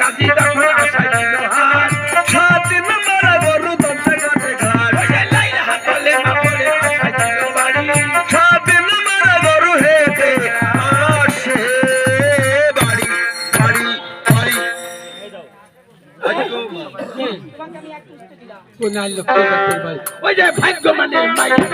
গাজি দেখো আশাই দিল হাত। সাত দিন মারা গরু দমসে গাছে ঘাট। লাইলা হাতলে মাপলে আশাই দিল বাড়ি। সাত দিন গরু হেতে আসে বাড়ি বাড়ি বাড়ি। কোনার লোককে বাপের ওই যে ভাগ্য মানে মাইয়া।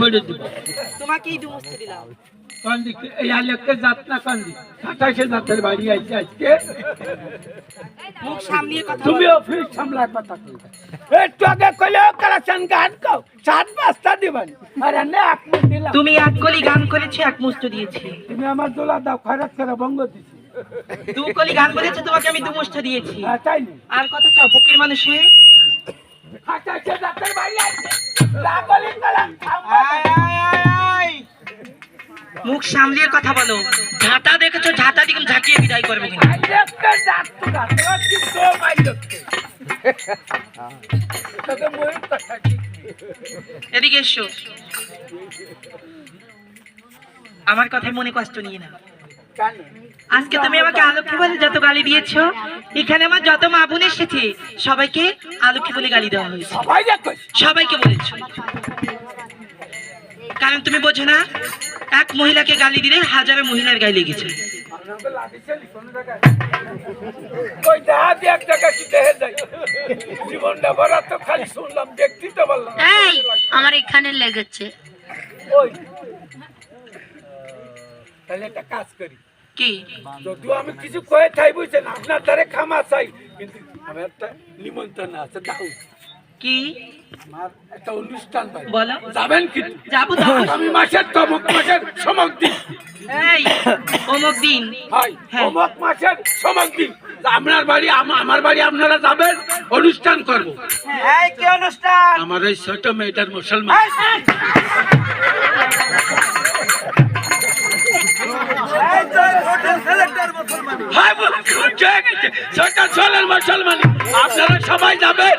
বলে দিব। দিলাম। কোন দিকে এই আলোককে যাত না কোন দিকে? আঠাশে জাতের বাড়ি আইছে আজকে। মুখ সামলিয়ে কথা তুমি অফিস সামলার কথা কইবে। একটু আগে কইলে কারাচান গান কাও সাত পাঁচটা দিবানি। আর এনে এক মিনিট দিলাম। তুমি এক কলি গান করেছ এক মুস্ত দিয়েছি। তুমি আমার দোলা দাও খয়রাত করে বঙ্গ দিছি। দু কলি গান করেছ তোমাকে আমি দু দুমুষ্ট দিয়েছি। হ্যাঁ তাই নি? আর কত চাও ফকির মানুষে মুখ সামলিয়ে কথা বলো। ঝাঁটা দেখেছ, ঝাঁটা দিকে ঝাঁকিয়ে বিদায় করবে এদিকে এসো। আমার কথায় মনে কষ্ট নিয়ে না আজকে তুমি আমাকে আলক্ষী বলে যত গালি দিয়েছ এখানে আমার যত মা বোন এসেছে সবাইকে আলক্ষী বলে গালি দেওয়া হয়েছে। সবাইকে বলেছ। কারণ তুমি বোঝো না এক মহিলাকে গালি দিলে হাজারো মহিলার গায়ে লেগেছে আমার এখানে লেগেছে। তাহলে একটা কাজ করি। কি? যদিও আমি কিছু কয়ে থাই বুঝছেন আপনার দ্বারে খামা চাই কিন্তু আমার একটা নিমন্ত্রণ আছে দাও। কি? আমার একটা অনুষ্ঠান পাই বলো। যাবেন কিন্তু যাব তো। আমি মাসের তমক মাসের সমক দিন। এই অমুক দিন। হয় হ্যাঁ। অমক মাসের সমক দিন। আপনার বাড়ি আমার বাড়ি আপনারা যাবেন অনুষ্ঠান করব। এই কি অনুষ্ঠান? আমার ওই ছোট মেয়েটার মুসলমান। আপনারা সবাই যাবেন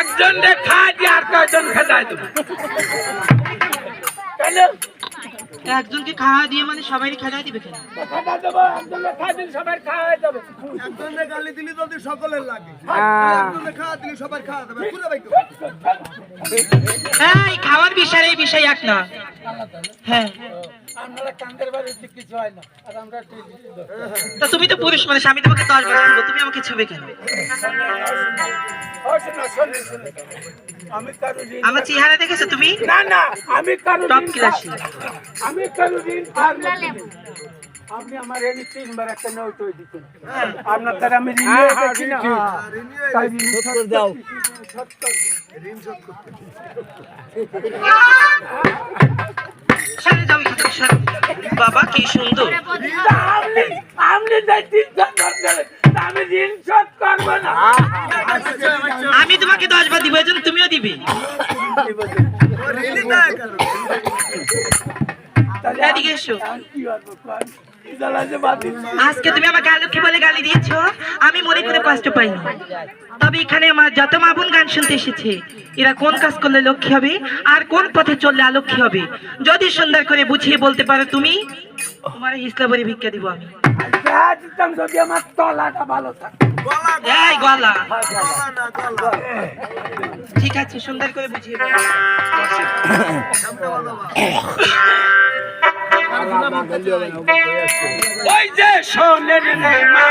একজন রে খায় দিয়ে আর কয়জন খেদায় দেবে কেন একজনকে খাওয়া দিয়ে মানে সবাই খেলা দিবে কেন? একজন রে খায় দিন সবাই খাওয়াই দেবে একজনে গালি দিলি যদি সকলের লাগে। একজনে খাওয়া দিলি সবার খাওয়া দেবে। পুরো ভাই এই খাওয়ার বিষয় এই বিষয় এক না। হ্যাঁ। আপনারা কান্দের বাড়িতে কিছু হয় না আর আমরা ঠিক তা তুমি তো পুরুষ মানে আমি তোমাকে দশ বার তুমি আমাকে ছবি কেন? আমার চেহারা দেখেছ তুমি? না না আমি কারও টপ ক্লাসে আমি কারও ঋণ ধার আপনি আমার তিনবার একটা নোট দিতেন। আপনার দ্বারা আমি ঋণ নিয়ে না। তাই ঋণ শোধ দাও। সারে যাও সারে। বাবা কি সুন্দর। আপনি আপনি আমি ঋণ শোধ করব না। আমি তোমাকে দশ বার দিব এজন্য তুমিও দিবে। এদিকে এসো। আজকে তুমি আমাকে আলক্ষী বলে গালি দিয়েছ? আমি মনে করে কষ্ট পাইনি। তবে এখানে আমার যত মা বোন গান শুনতে এসেছে এরা কোন কাজ করলে লক্ষ্মী হবে আর কোন পথে চললে আলক্ষী হবে? যদি সুন্দর করে বুঝিয়ে বলতে পারো তুমি তোমার হিসলা বলে ভিক্ষা দিব আমি। দেখা দিতাম যদি আমার তলাটা ভালো থাকে এই গলা। ঠিক আছে সুন্দর করে বুঝিয়ে দেবো ওই যে সোনের মা